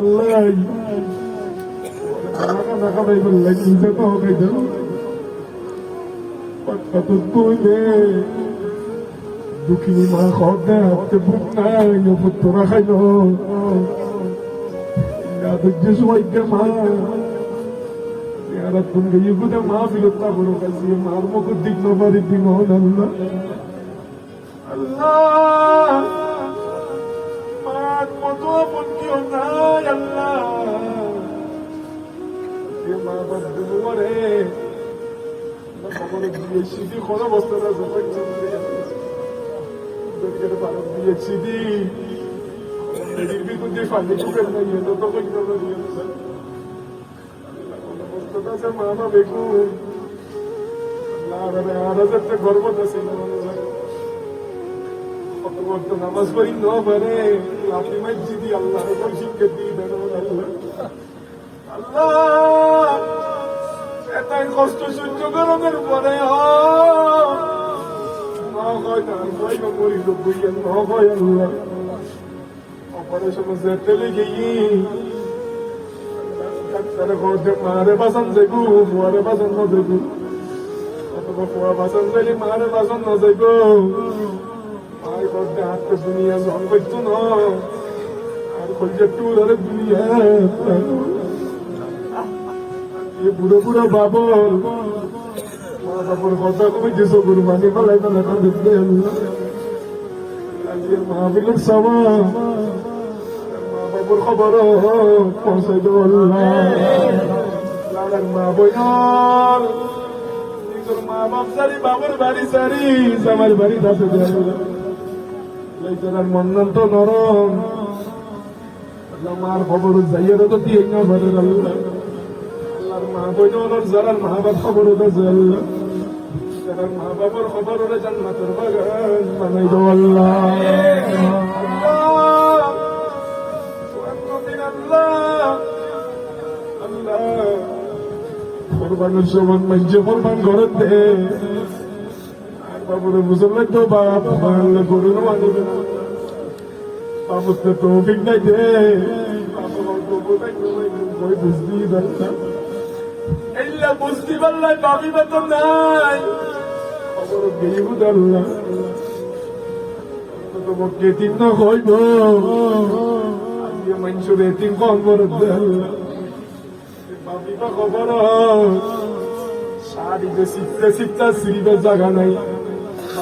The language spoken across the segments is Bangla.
بالله أنا خبي بالله إنت طوبي دم وقت الدولة دوكي ما خدنا تبنا يفتر خينو يا دجس ويجمع يا رب كن يقول ما في الطابور كسي ما أرمك الدين ما بريد الله الله আপন কেউ নাই আল্লাহ মা বাপ দুয়ারে খবর দিয়ে সিধি কোন অবস্থাটা যখন চলতে দুর্গের পালন দিয়ে সিধি নদীর বিদ্যুৎ ফাঁকি ঢুকেন নাই এত তখন দিয়ে আছে মা বাবা বেগুন আরও গর্ব আছে কত নামাজ পড়ি ন পারে আপনি মসজিদি আল্লাহ শিক্ষা দিয়ে দেন আল্লাহ এটাই কষ্ট সহ্য করানোর পরে অপারেশন যেতে গিয়ে মারে বাসন দেখু মুয়ারে বাসন ন দেখু অথবা ফুয়া বাসন দেখলি মারে বাসন ন হাতে দুনিয়া জল করতো ন আর করছে টুর আরে দুনিয়া এ বুড়ো বুড়ো বাবর মা বাবর কথা কমে যে সবুর মানে ফেলাই ফেলাই দেখতে আজকে মাহবিলের সবাই বাবুর খবর লালার মা বইনার মা বাপ সারি, বাবুর বাড়ি সারি আমার বাড়ি দাসে লাইতার মন্নন তো নরম মার খবর যাইয়ের তো দিয়ে না ঘরের আল্লাহ আল্লাহর মা বইনার যারার মা বাপ খবর আছে আল্লাহ মা বাবার খবর ওরা জান্নাতের বাগান বানাই দো আল্লাহ। কোরবানের সমান মাইজে কোরবান ঘরের দে। বাবুরে বুঝলে তো বাপ বাংলা গরুর মানবে না বাবুতে তো অভিজ্ঞ নাই দে বুঝতেই পারতাম এইলা বুঝতে পারলাই বাবি বেতন নাই। খবর গেই বুঝাল্লাহ তোমাকে তিন না হইব। আজকে মানুষের কম করে দেল্লা বাপিবা খবর। শাড়িতে শিখতে শিখতে সিরিবে জায়গা নাই।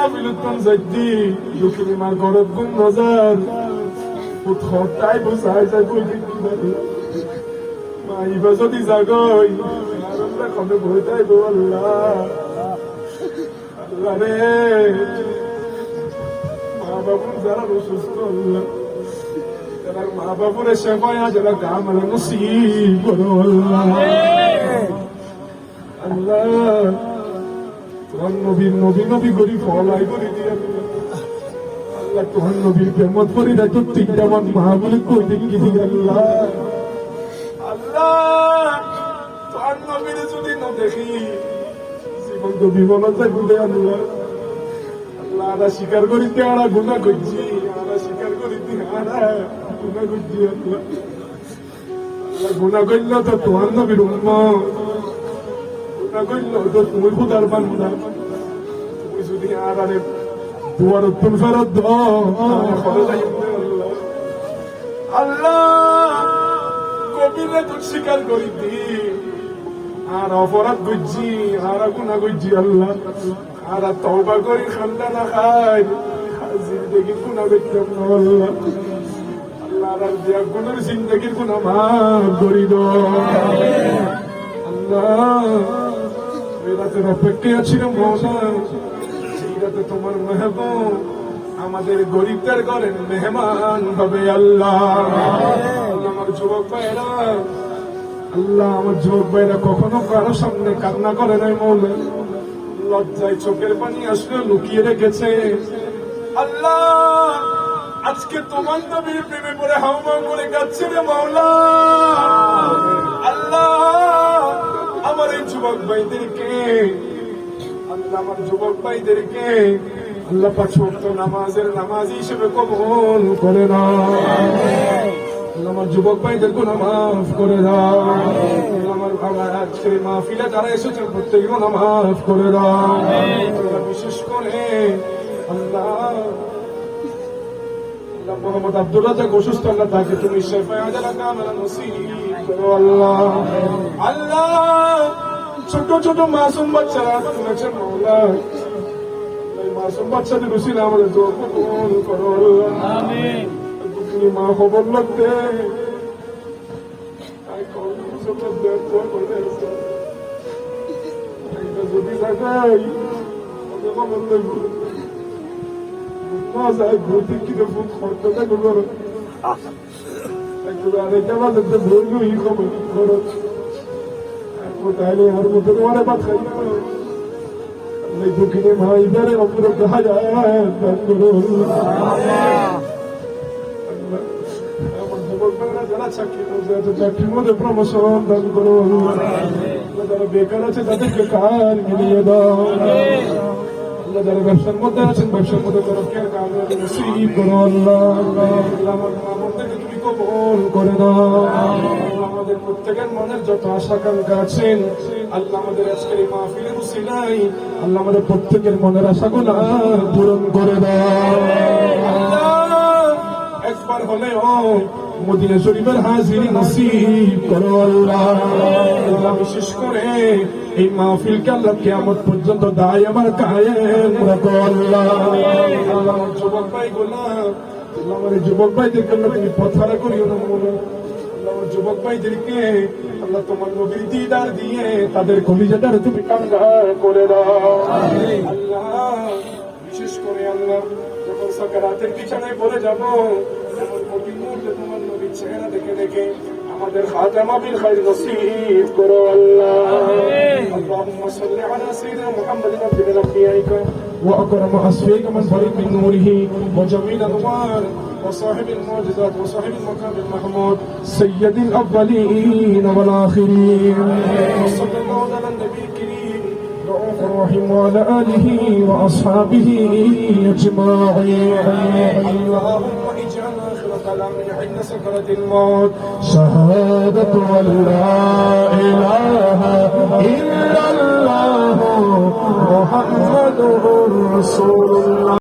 তুন মা বিলুতন সজ্জি লুকিনি মার ঘরত গুম নজর উৎসব তাই বুঝাই যায় বই দিতে পারি মা ইবা যদি জাগই, আনন্দে কবে বই তাই গো আল্লাহ। আল্লাহ রে। মা বাবু যারা অসুস্থ, আল্লাহ। যারা মা বাবুরে যারা কাম আল্লাহ নসিব করো আল্লাহ। তোমার নবীর নবী নবী করি ফলাই করি দিয়ে। আল্লাহ তোমার নবীর প্রেমত করি দেখো তিনটা মান মহাবলী কই দেখি আল্লাহ? আল্লাহ তোমার নবীর যদি না দেখি বন্ধু বিমলতা গুলে আল্লাহ। আল্লাহ আরা স্বীকার করিতে আরা গুণা করছি আরা স্বীকার করিতে আরা গুণা করছি আল্লাহ। গুণা করল তো তোমার নবীর উম্মত। গুণা করল তো তুমি খুদার বান্দা তুমি যদি আরারে তোমার উত্তম ফেরত আল্লাহ কবিরে তো স্বীকার করিতি আর অপরাধ করছি আর গুণা করছি আল্লাহ। আর তওবা করি খান্দা না খাই জিন্দগি গুণা করতাম না আল্লাহ। আল্লাহ আর দিয়া গুণের জিন্দগির করি দো। আল্লাহ। রাতের অপেক্ষায় আছিলাম মৌলা তোমার মেহবুব আমাদের গরিবদের ঘরের মেহমান হবে আল্লাহ। আমার যুবক ভাইরা আল্লাহ আমার যুবক ভাইরা কখনো কারও সামনে কান্না করে নাই মৌলা। লজ্জায় চোখের পানি আসলে লুকিয়ে রেখেছে। আল্লাহ, আজকে তোমার নবীর প্রেমে পড়ে হাওমা করে কাচ্ছে রে মাওলা আল্লাহ আমার এই যুবক ভাইদেরকে, আল্লাহ আমার যুবক ভাইদেরকে আল্লাহ ওয়াক্ত নামাজের নামাজ হিসেবে কবুল করে না আমার যুবক ভাইদের গুণ মাফ করে দাও। আমার বাবা আজকের মাহফিলে যারা এসেছেন প্রত্যেক গুণ মাফ করে দাও। বিশেষ করে আল্লাহ মোহাম্মদ আব্দুল রাজাক অসুস্থ আল্লাহ তাকে তুমি আল্লাহ আল্লাহ ছোট ছোট মাসুম বাচ্চারা শুনেছেন মৌলা। মাসুম বাচ্চাদের উসিলে আমাদের কবুল করো তুমি মা খবর লাগতে যদি লাগাই লাগবে ما سأقولك كده فوق خطة تقول أقول عليك ما تتبهر له يخبر خرج أقول عليه هرمت وأنا بتخيل الله يدوكني ما يدري أمرك حياة تقول চাকরির মধ্যে প্রমোশন দান করো যারা বেকার আছে তাদেরকে কার মিলিয়ে দাও আল্লাহ যারা ব্যবসার মধ্যে আছেন, ব্যবসার মধ্যে তরফের কামরাবে নসিব করো, আল্লাহ আল্লাহ আল্লাহ আমাদেরকে তুমি কবুল করে দাও। আল্লাহ আমাদের প্রত্যেকের মনের যত আশা আকাঙ্ক্ষা আছেন, আল্লাহ আমাদের আজকের এই মাহফিলের উসিলাই আল্লাহ আমাদের প্রত্যেকের মনের আশাগুলো পূরণ করে দাও। আল্লাহ, একবার হলেও মদিনা শরীফের হাজির নসিব করো আল্লাহ। বিশেষ করে এই মাহফিলকে আল্লাহ কিয়ামত পর্যন্ত দায় আমার কায়েম রাখো আল্লাহ। আল্লাহ যুবক ভাই গুলা আল্লাহ আমার যুবক ভাইদেরকে আল্লাহ তুমি পথারা করিও না মনে যুবক ভাইদেরকে আল্লাহ তোমার নবীর দিদার দিয়ে তাদের কলিজাটার তুমি কাঙ্গা করে দাও। আল্লাহ, বিশেষ করে আল্লাহ যখন সকারাতের বিছানায় পড়ে যাব এমন প্রতি মুহূর্তে তোমার নবীর চেহারা দেখে দেখে আমাদের খাতামা বিল খাইর নসিব করো আল্লাহ اللهم صل على سيدنا محمد عبد انبيائك واكرم اصفيك من فريق من نوره وجميل انوار وصاحب المعجزات وصاحب المقام المحمود سيد الاولين والاخرين وصلى الله على النبي الكريم وعلى آله وأصحابه أجمعين. اللهم اجعل آخر كلامنا عند سكرة الموت. شهادة أن لا إله إلا الله محمد رسول الله.